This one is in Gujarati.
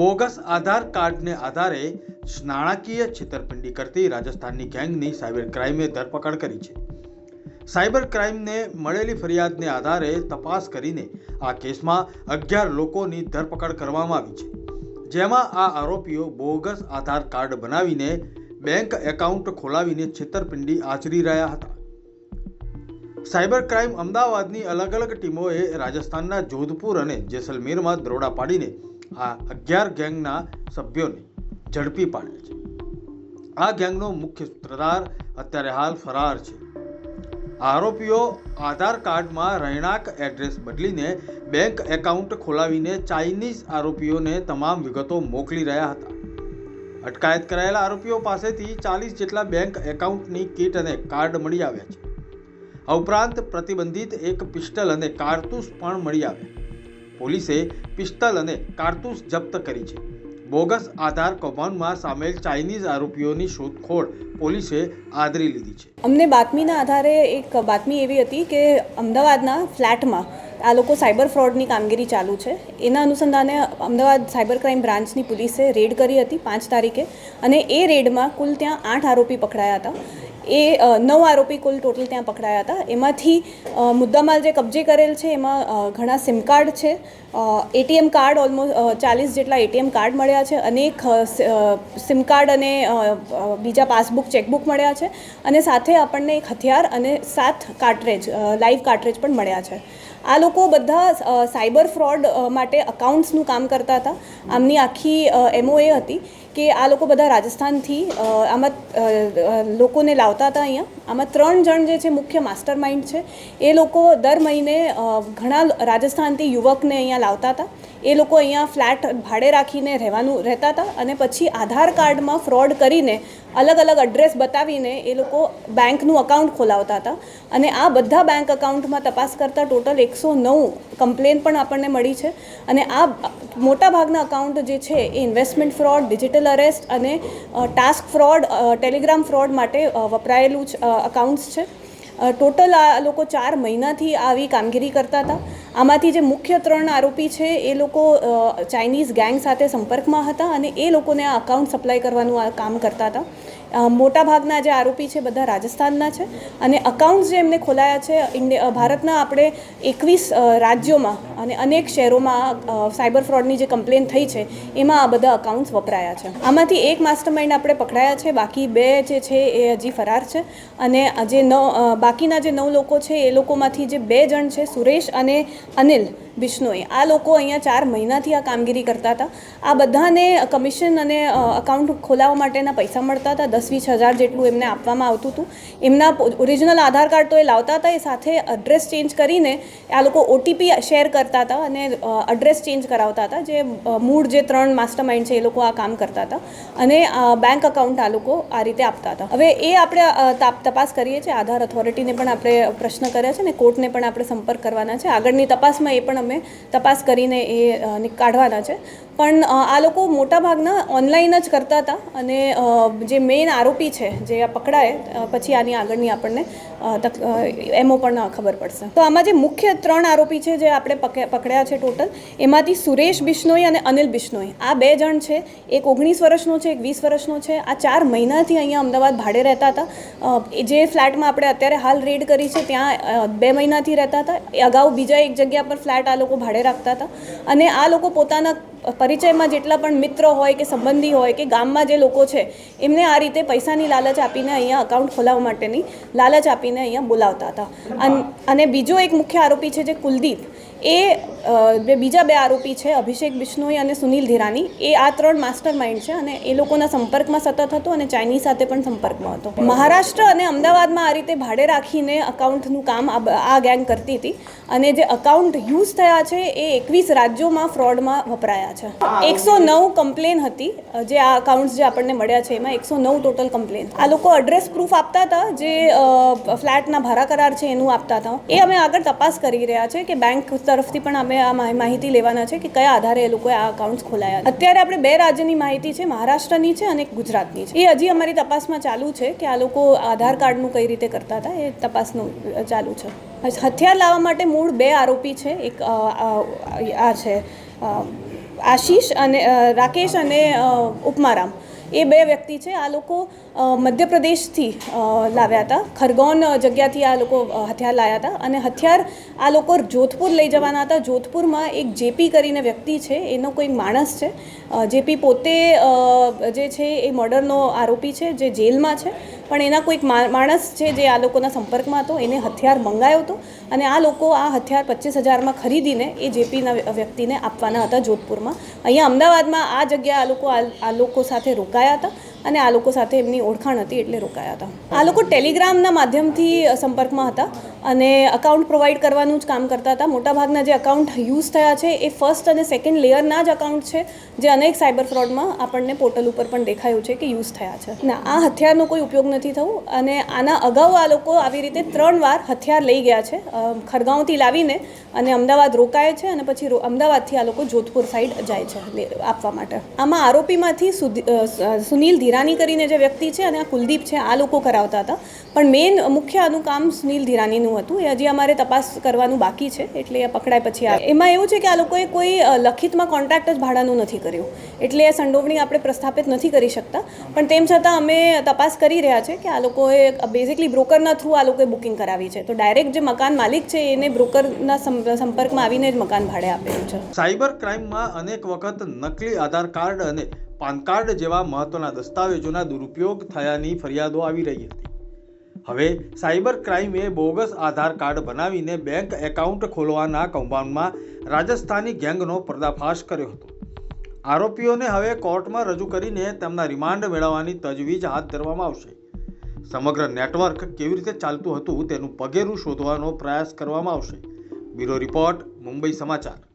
બોગસ આધાર કાર્ડને આધારે નાણાકીય છેતરપિંડી કરતી રાજસ્થાનની ગેંગની સાયબર ક્રાઇમે ધરપકડ કરી છે. સાયબર ક્રાઇમને મળેલી ફરિયાદને આધારે તપાસ કરીને આ કેસમાં અગિયાર લોકોની ધરપકડ કરવામાં આવી છે. જેમાં આ આરોપીઓ બોગસ આધાર કાર્ડ બનાવીને બેંક એકાઉન્ટ ખોલાવીને છેતરપિંડી આચરી રહ્યા હતા. સાયબર ક્રાઇમ અમદાવાદની અલગ અલગ ટીમોએ રાજસ્થાનના જોધપુર અને જેસલમેરમાં દરોડા પાડીને આ અગિયાર ગેંગના સભ્યોને ઝડપી પાડે છે. આ ગેંગનો મુખ્ય સૂત્રધાર અત્યારે હાલ ફરાર છે. આરોપીઓ આધાર કાર્ડમાં રહેણાંક એડ્રેસ બદલીને બેંક એકાઉન્ટ ખોલાવીને ચાઇનીઝ આરોપીઓને તમામ વિગતો મોકલી રહ્યા હતા. અટકાયત કરાયેલા આરોપીઓ પાસેથી ચાલીસ જેટલા બેંક એકાઉન્ટની કીટ અને કાર્ડ મળી આવ્યા છે. આ ઉપરાંત પ્રતિબંધિત એક પિસ્ટલ અને કારતૂસ પણ મળી આવ્યા. પોલીસે પિસ્તલ અને કારતૂસ જપ્ત કરી છે. બોગસ આધાર કૌભાંડમાં સામેલ ચાઇનીઝ આરોપીઓની શોધખોળ પોલીસે આદરી લીધી છે. અમને બાતમીના આધારે એક બાતમી એવી હતી કે અમદાવાદના ફ્લેટમાં આ લોકો સાયબર ફ્રોડની કામગીરી ચાલુ છે. એના અનુસંધાને અમદાવાદ સાયબર ક્રાઇમ બ્રાન્ચની પોલીસે રેડ કરી હતી પાંચ તારીખે અને એ રેડમાં કુલ ત્યાં આઠ આરોપી પકડાયા હતા. એ નવ આરોપી કુલ ટોટલ ત્યાં પકડાયા હતા. એમાંથી મુદ્દામાલ જે કબજે કરેલ છે, એમાં ઘણા સિમ કાર્ડ છે. એટીએમ કાર્ડ ઓલમોસ્ટ ચાલીસ જેટલા એટીએમ કાર્ડ મળ્યા છે અનેક સિમ કાર્ડ અને બીજા પાસબુક, ચેકબુક મળ્યા છે અને સાથે આપણને એક હથિયાર અને સાત કાટરેજ લાઈવ કાટરેજ પણ મળ્યા છે. આ લોકો બધા સાયબર ફ્રોડ માટે અકાઉન્ટ્સનું કામ કરતા હતા. આમની આખી એમઓએ હતી. કે આ લોકો બધા રાજસ્થાનથી આમાં લોકોને લાવતા હતા અહીંયા. આમાં ત્રણ જણ જે છે, મુખ્ય માસ્ટર માઇન્ડ છે. એ લોકો દર મહિને ઘણા રાજસ્થાનથી યુવકને અહીંયા લાવતા હતા. એ લોકો અહીંયા ફ્લેટ ભાડે રાખીને રહેવાનું, રહેતા હતા અને પછી આધાર કાર્ડમાં ફ્રોડ કરીને અલગ અલગ એડ્રેસ બતાવીને એ લોકો બેંકનું અકાઉન્ટ ખોલાવતા હતા. અને આ બધા બેંક અકાઉન્ટમાં તપાસ કરતાં ટોટલ એકસો નવ કમ્પ્લેન પણ આપણને મળી છે. અને આ મોટાભાગના અકાઉન્ટ જે છે, એ ઇન્વેસ્ટમેન્ટ ફ્રોડ, ડિજિટલ અરેસ્ટ અને ટાસ્ક ફ્રોડ ટેલિગ્રામ ફ્રોડ માટે વપરાયેલું જ અકાઉન્ટ્સ છે. ટોટલ આ લોકો ચાર મહિનાથી આવી કામગીરી કરતા હતા. આમાંથી જે મુખ્ય ત્રણ આરોપી છે, એ લોકો ચાઇનીઝ ગેંગ સાથે સંપર્કમાં હતા અને એ લોકોને આ અકાઉન્ટ સપ્લાય કરવાનું આ કામ કરતા હતા. મોટાભાગના જે આરોપી છે, બધા રાજસ્થાનના છે અને અકાઉન્ટ્સ જે એમને ખોલાયા છે ભારતના આપણે એકવીસ રાજ્યોમાં અને અનેક શહેરોમાં સાયબર ફ્રોડની જે કમ્પ્લેન થઈ છે, એમાં આ બધા અકાઉન્ટ્સ વપરાયા છે. આમાંથી એક માસ્ટર માઇન્ડ આપણે પકડાયા છે, બાકી બે જે છે, એ હજી ફરાર છે અને જે નવ બાકીના જે નવ લોકો છે, એ લોકોમાંથી જે બે જણ છે, સુરેશ અને અનિલ બિશ્નોઈ, આ લોકો અહીંયા ચાર મહિનાથી આ કામગીરી કરતા હતા. આ બધાને કમિશન અને અકાઉન્ટ ખોલાવવા માટેના પૈસા મળતા હતા દસ વીસ હજાર જેટલું એમને આપવામાં આવતું હતું. એમના ઓરિજિનલ આધાર કાર્ડ તો એ લાવતા હતા, એ સાથે એડ્રેસ ચેન્જ કરીને આ લોકો ઓટીપી શેર કરતા હતા અને એડ્રેસ ચેન્જ કરાવતા હતા, જે મૂળ જે ત્રણ માસ્ટર માઇન્ડ છે એ લોકો આ કામ કરતા હતા. અને બેંક અકાઉન્ટ આ લોકો આ રીતે આપતા હતા. હવે એ આપણે તાપ- તપાસ કરીએ છીએ. આધાર ઓથોરિટીને પણ આપણે પ્રશ્ન કર્યા છે ને કોર્ટને પણ આપણે સંપર્ક કરવાના છે. આગળની તપાસમાં એ પણ અમે તપાસ કરીને એ કાઢવાના છે. પણ આ લોકો મોટાભાગના ઓનલાઈન જ કરતા હતા અને જે મેઇન આરોપી છે, જે આ પકડાય પછી આની આગળની આપણને એમો પણ ખબર પડશે. તો આમાં જે મુખ્ય ત્રણ આરોપી છે, જે આપણે પકે- પકડ્યા છે ટોટલ એમાંથી સુરેશ બિશ્નોઈ અને અનિલ બિશ્નોઈ. આ બે જણ છે, એક ઓગણીસ વર્ષનો છે, એક વીસ વર્ષનો છે. આ ચાર મહિનાથી અહીંયા અમદાવાદ ભાડે રહેતા હતા. જે ફ્લેટમાં આપણે અત્યારે હાલ રેડ કરી છે, ત્યાં બે મહિનાથી રહેતા હતા. અગાઉ બીજા એક જગ્યા પર ફ્લેટ આ લોકો ભાડે રાખતા હતા. અને આ લોકો પોતાના પરિચયમાં જેટલા પણ મિત્રો હોય કે સંબંધી હોય કે ગામમાં જે લોકો છે, એમને આ રીતે પૈસાની લાલચ આપીને અહીંયા અકાઉન્ટ ખોલાવવા માટેની લાલચ આપીને અહીંયા બોલાવતા હતા. અન- બીજો એક મુખ્ય આરોપી છે જે કુલદીપ, એ બે, બીજા બે આરોપી છે, અભિષેક બિશ્નોઈ અને સુનિલ ધીરાની, એ આ ત્રણ માસ્ટર માઇન્ડ છે અને એ લોકોના સંપર્કમાં સતત હતો અને ચાઇનીઝ સાથે પણ સંપર્કમાં હતો. મહારાષ્ટ્ર અને અમદાવાદમાં આ રીતે ભાડે રાખીને અકાઉન્ટનું કામ આ ગેંગ કરતી હતી અને જે અકાઉન્ટ યુઝ થયા છે, એ એકવીસ રાજ્યોમાં ફ્રોડમાં વપરાયા છે. એકસો નવ કમ્પ્લેન હતી. જે આ અકાઉન્ટ્સ જે આપણને મળ્યા છે, એમાં એકસો નવ ટોટલ કમ્પ્લેન આ લોકો એડ્રેસ પ્રૂફ આપતા હતા, જે ફ્લેટના ભાડા કરાર છે, એનું આપતા હતા. એ અમે આગળ તપાસ કરી રહ્યા છે કે બેંક તરફથી પણ અમે આ માહિ- માહિતી લેવાના છે કે કયા આધારે એ લોકોએ આ અકાઉન્ટ્સ ખોલાયા અત્યારે આપણે બે રાજ્યની માહિતી છે, મહારાષ્ટ્રની છે અને ગુજરાતની છે. એ હજી અમારી તપાસમાં ચાલુ છે કે આ લોકો આધાર કાર્ડનું કઈ રીતે કરતા હતા, એ તપાસનું ચાલુ છે. હથિયાર લાવવા માટે મૂળ બે આરોપી છે. એક આ છે આશીષ અને રાકેશ અને ઉપમારામ. એ બે વ્યક્તિ છે, આ લોકો મધ્યપ્રદેશથી લાવ્યા હતા. ખરગોન જગ્યાથી આ લોકો હથિયાર લાવ્યા હતા અને હથિયાર આ લોકો જોધપુર લઈ જવાના હતા. જોધપુરમાં એક જેપી કરીને વ્યક્તિ છે, એનો કોઈ માણસ છે. જેપી પોતે જે છે, એ મર્ડરનો આરોપી છે, જે જેલમાં છે. પણ એના કોઈક માણસ છે જે આ લોકોના સંપર્કમાં હતો, એને હથિયાર મંગાયો હતો અને આ લોકો આ હથિયાર પચીસ હજારમાં ખરીદીને એ જેપીના વ્યક્તિને આપવાના હતા જોધપુરમાં. અહીંયા અમદાવાદમાં આ જગ્યાએ આ લોકો આ લોકો સાથે રોકાયા હતા. અને આ લોકો સાથે એમની ઓળખાણ હતી એટલે રોકાયા હતા. આ લોકો ટેલિગ્રામના માધ્યમથી સંપર્કમાં હતા અને અકાઉન્ટ પ્રોવાઈડ કરવાનું જ કામ કરતા હતા. મોટાભાગના જે અકાઉન્ટ યુઝ થયા છે એ ફર્સ્ટ અને સેકન્ડ લેયરના જ અકાઉન્ટ છે, જે અનેક સાયબર ફ્રોડમાં આપણને પોર્ટલ ઉપર પણ દેખાયું છે કે યુઝ થયા છે. ના, આ હથિયારનો કોઈ ઉપયોગ નથી થયો અને આના અગાઉ આ લોકો આવી રીતે ત્રણ વાર હથિયાર લઈ ગયા છે ખરગાંવથી લાવીને અને અમદાવાદ રોકાય છે અને પછી અમદાવાદથી આ લોકો જોધપુર સાઈડ જાય છે આપવા માટે. આમાં આરોપીમાંથી સુનિલ ધીરાની કરીને જે વ્યક્તિ છે અને આ કુલદીપ છે, આ લોકો કરાવતા હતા. પણ મેઇન મુખ્ય આનું કામ સુનિલ ધીરાનીનું હતું. એ હજી અમારે તપાસ કરવાનું બાકી છે, એટલે એ પકડાય પછી આવે એમાં એવું છે કે આ લોકોએ કોઈ લખિતમાં કોન્ટ્રાક્ટ જ ભાડાનું નથી કર્યું. એટલે એ સંડોવણી આપણે પ્રસ્થાપિત નથી કરી શકતા. પણ તેમ છતાં અમે તપાસ કરી રહ્યા છે કે આ લોકોએ બેઝિકલી બ્રોકરના થ્રુ આ લોકોએ બુકિંગ કરાવી છે. તો ડાયરેક્ટ જે મકાન માલિક છે, એને બ્રોકરના સંપર્કમાં આવીને જ મકાન ભાડે આપેલું છે. સાયબર ક્રાઇમમાં અનેક વખત નકલી આધાર કાર્ડ અને પાન કાર્ડ જેવા મહત્વના દસ્તાવેજોના દુરુપયોગ થયાની ફરિયાદો આવી રહી હતી. હવે, સાયબર ક્રાઇમે બોગસ આધાર કાર્ડ બનાવીને બેંક એકાઉન્ટ ખોલવાના કૌભાંડમાં રાજસ્થાની ગેંગનો પર્દાફાશ કર્યો હતો. આરોપીઓને હવે કોર્ટમાં રજૂ કરીને તેમના રિમાન્ડ મેળવવાની તજવીજ હાથ ધરવામાં આવશે. સમગ્ર નેટવર્ક કેવી રીતે ચાલતું હતું તેનું પગેરું શોધવાનો પ્રયાસ કરવામાં આવશે. બ્યુરો રિપોર્ટ, મુંબઈ સમાચાર.